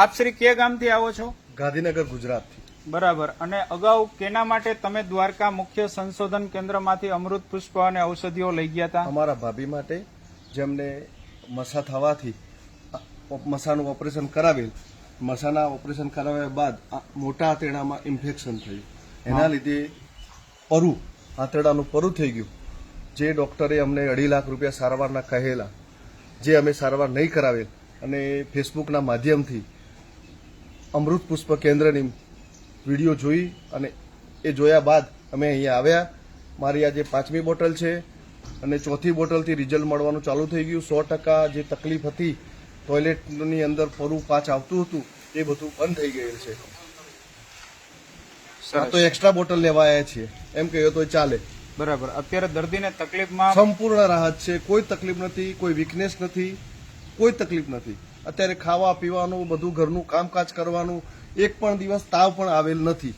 આપ શ્રી કે ગામથી આવો છો? ગાંધીનગર ગુજરાતથી. બરાબર. અને અગાઉ કેના માટે તમે દ્વારકા મુખ્ય સંશોધન કેન્દ્રમાંથી અમૃત પુષ્પ અને ઔષધિઓ લઈ ગયા હતા અમારા ભાભી માટે જેમને મસા થવાથી મસાનું ઓપરેશન કરાવેલ મસાના ઓપરેશન કરાવ્યા બાદ મોટા આંતરડામાં ઇન્ફેક્શન થયું. એના લીધે પરુ આંતરડાનું પરુ થઈ ગયું. જે ડોક્ટરે અમને અઢી લાખ રૂપિયા સારવારના કહેલા જે અમે સારવાર નહીં કરાવેલ અને ફેસબુકના માધ્યમથી અમૃત પુષ્પ કેન્દ્રની વીડિયો જોઈ અને એ જોયા બાદ અમે અહીંયા આવ્યા. મારી આજે પાંચમી બોટલ છે અને ચોથી બોટલથી રિઝલ્ટ મળવાનું ચાલુ થઈ ગયું. સો ટકા જે તકલીફ હતી ટોયલેટની અંદર ફરું પાછ આવતું હતું એ બધું બંધ થઈ ગયેલ છે. આ તો એક્સ્ટ્રા બોટલ લેવા આવ્યા છીએ એમ કહ્યું તો ચાલે. બરાબર. અત્યારે દર્દીને તકલીફમાં સંપૂર્ણ રાહત છે. કોઈ તકલીફ નથી કોઈ વીકનેસ નથી કોઈ તકલીફ નથી. અત્યારે ખાવા પીવાનું બધું ઘરનું કામકાજ કરવાનું એક પણ દિવસ તાવ પણ આવેલ નથી.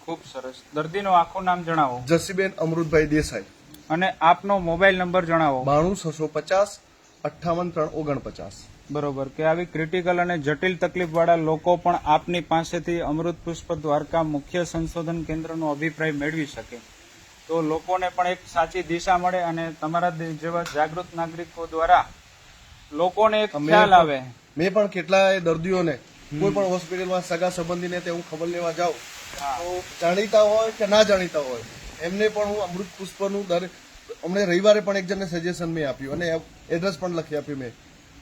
ખૂબ સરસ. દર્દીનું આખું નામ જણાવો. જસીબેન અમૃતભાઈ દેસાઈ. અને આપનો મોબાઈલ નંબર જણાવો. બાણું છસો પચાસ અઠ્ઠાવન ત્રણ ઓગણપચાસ. બરોબર. કે આવી ક્રિટિકલ અને જટિલ તકલીફવાળા લોકો પણ આપની પાસેથી અમૃત પુષ્પ દ્વારકા મુખ્ય સંશોધન કેન્દ્રનો અભિપ્રાય મેળવી શકે. તો લોકોને પણ એક સાચી દિશા મળે અને તમારા જેવા જાગૃત નાગરિકો દ્વારા લોકોને એક ખ્યાલ આવે. મેં પણ કેટલાય દર્દીઓને કોઈ પણ હોસ્પિટલમાં સગા સંબંધીને તે હું ખબર લેવા જાઉં તો જાણીતા હોય કે ના જાણીતા હોય એમને પણ હું અમૃત પુષ્પનું દર અમને રવિવારે પણ એક જણને સજેશન મેં આપ્યું અને એડ્રેસ પણ લખી આપ્યું મેં.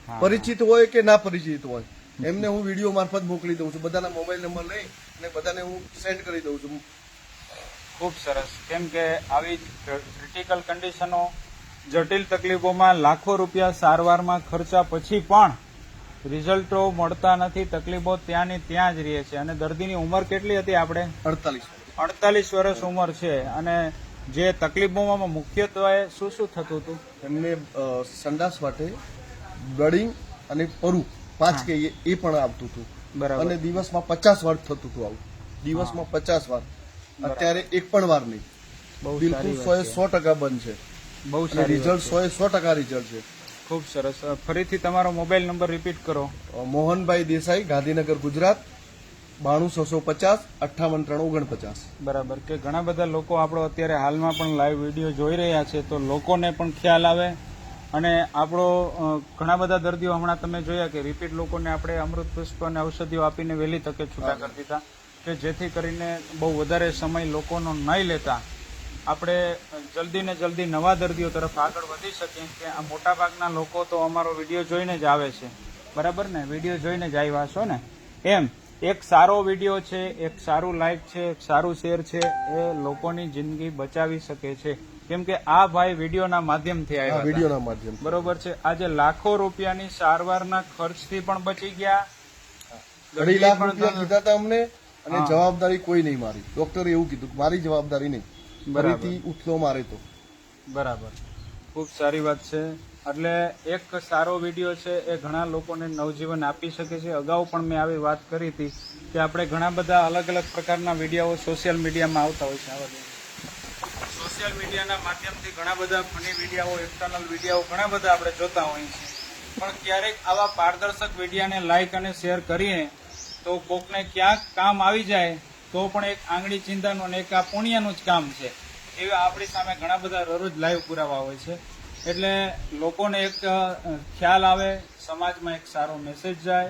પરિચિત હોય કે ના પરિચિત હોય એમને હું વીડિયો મારફત મોકલી દઉં છું બધાના મોબાઈલ નંબર લઈ અને બધાને હું સેન્ડ કરી દઉં છું. ખૂબ સરસ. કેમ કે આવી ક્રિટિકલ કન્ડિશનો જટિલ તકલીફોમાં લાખો રૂપિયા સારવારમાં ખર્ચા પછી પણ રિઝલ્ટો મળતા નથી તકલીફો ત્યાંની ત્યાં જ રહે છે. અને દર્દીની ઉંમર કેટલી હતી આપણે? અડતાલીસ અડતાલીસ વર્ષ ઉંમર છે. અને જે તકલીફોમાં મુખ્યત્વે શું શું થતું હતું? એમને સંડાસ માટે બ્લડિંગ અને પરુ પાંચ કે એ પણ આવતું હતું. બરાબર. અને દિવસમાં પચાસ વાર થતું હતું આવું. દિવસમાં પચાસ વાર. અત્યારે એક પણ વાર નહીં. બહુ બિલકુલ સો એ સો ટકા બંધ છે. બહુ રિઝલ્ટ સો સો ટકા રિઝલ્ટ છે. છે. ખૂબ સરસ. ફરીથી તમારો મોબાઈલ નંબર રિપીટ કરો. મોહનભાઈ દેસાઈ ગાંધીનગર ગુજરાત બાણું છસો પચાસ અઠ્ઠાવન ત્રણ ઓગણપચાસ. બરાબર. કે ઘણા બધા લોકો આપણો અત્યારે હાલમાં પણ લાઈવ વીડિયો જોઈ રહ્યા છે તો લોકોને પણ ખ્યાલ આવે. અને આપણો ઘણા બધા દર્દીઓ હમણાં તમે જોયા કે રિપીટ લોકોને આપણે અમૃત પુષ્પ અને ઔષધિઓ આપીને વહેલી તકે છૂટા કરી દીધા. કે જેથી કરીને બહુ વધારે સમય લોકોનો નહીં લેતા. આપણે જલ્દી ને જલ્દી નવા દર્દીઓ તરફ આગળ વધી શકીએ કે આ મોટાભાગના લોકો તો અમારો વીડિયો જોઈને જ આવે છે. બરાબર ને? વીડિયો જોઈને જ આવ્યા છો ને? એમ એક સારો વીડિયો છે એક સારું લાઈક છે એક સારું શેર છે એ લોકોની જિંદગી બચાવી શકે છે. કેમ કે આ ભાઈ વિડીયોના માધ્યમથી આવ્યા વિડીયોના માધ્યમ બરોબર છે? આજે લાખો રૂપિયાની સારવારના ખર્ચથી પણ બચી ગયા. અઢી લાખ રૂપિયા કીધા હતા અમને અને જવાબદારી કોઈ નહીં મારી. ડોક્ટરે એવું કીધું મારી જવાબદારી નહીં. ફરીથી ઉથલો મારે તો. બરાબર. ખૂબ સારી વાત છે. એટલે એક સારો વીડિયો છે એ ઘણા લોકોને નવજીવન આપી શકે છે. અગાઉ પણ મેં આવી વાત કરી હતી કે આપણે ઘણા બધા અલગ અલગ પ્રકારના વીડિયો સોશિયલ મીડિયામાં આવતા હોય છે આવા. સોશિયલ મીડિયાના માધ્યમથી ઘણા બધા ફની વીડિયો એક્સટર્નલ વીડિયો ઘણા બધા આપણે જોતા હોઈએ છીએ. પણ ક્યારેક આવા પારદર્શક વિડીયાને લાઈક અને શેર કરીએ તો કોકને ક્યાંક કામ આવી જાય તો પણ એક આંગળી ચિંતાનું અને એક આ પુણ્યનું જ કામ છે. એવા આપણી સામે ઘણા બધા દરરોજ લાઈવ પુરાવા હોય છે. એટલે લોકોને એક ખ્યાલ આવે, સમાજમાં એક સારો મેસેજ જાય.